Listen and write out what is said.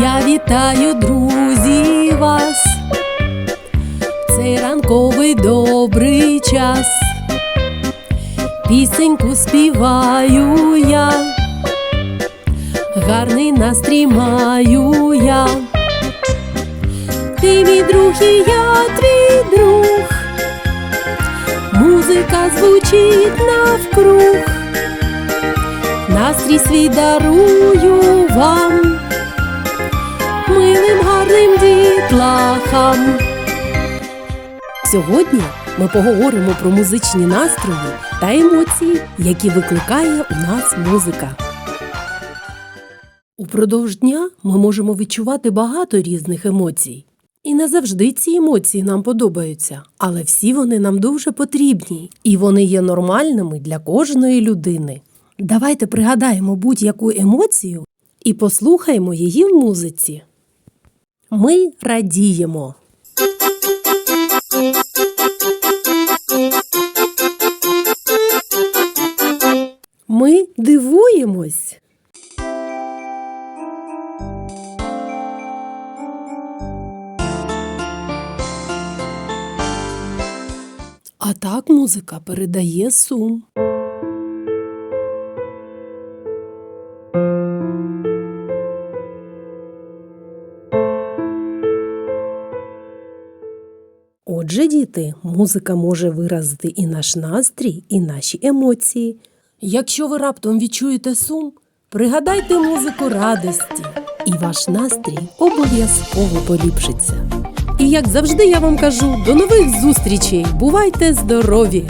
вітаю, друзі, вас. Цей ранковий добрий час. Пісеньку співаю я, гарний настрій маю я. Ти мій друг і я твій друг. Музика звучить навкруг. Настрій свій дарую вам, дітлахам. Сьогодні ми поговоримо про музичні настрої та емоції, які викликає у нас музика. Упродовж дня ми можемо відчувати багато різних емоцій. І не завжди ці емоції нам подобаються, але всі вони нам дуже потрібні, і вони є нормальними для кожної людини. Давайте пригадаємо будь-яку емоцію і послухаємо її в музиці. Ми радіємо. Ми дивуємось. А так музика передає сум. Отже, діти, музика може виразити і наш настрій, і наші емоції. Якщо ви раптом відчуєте сум, пригадайте музику радості, і ваш настрій обов'язково поліпшиться. І як завжди я вам кажу, до нових зустрічей! Бувайте здорові!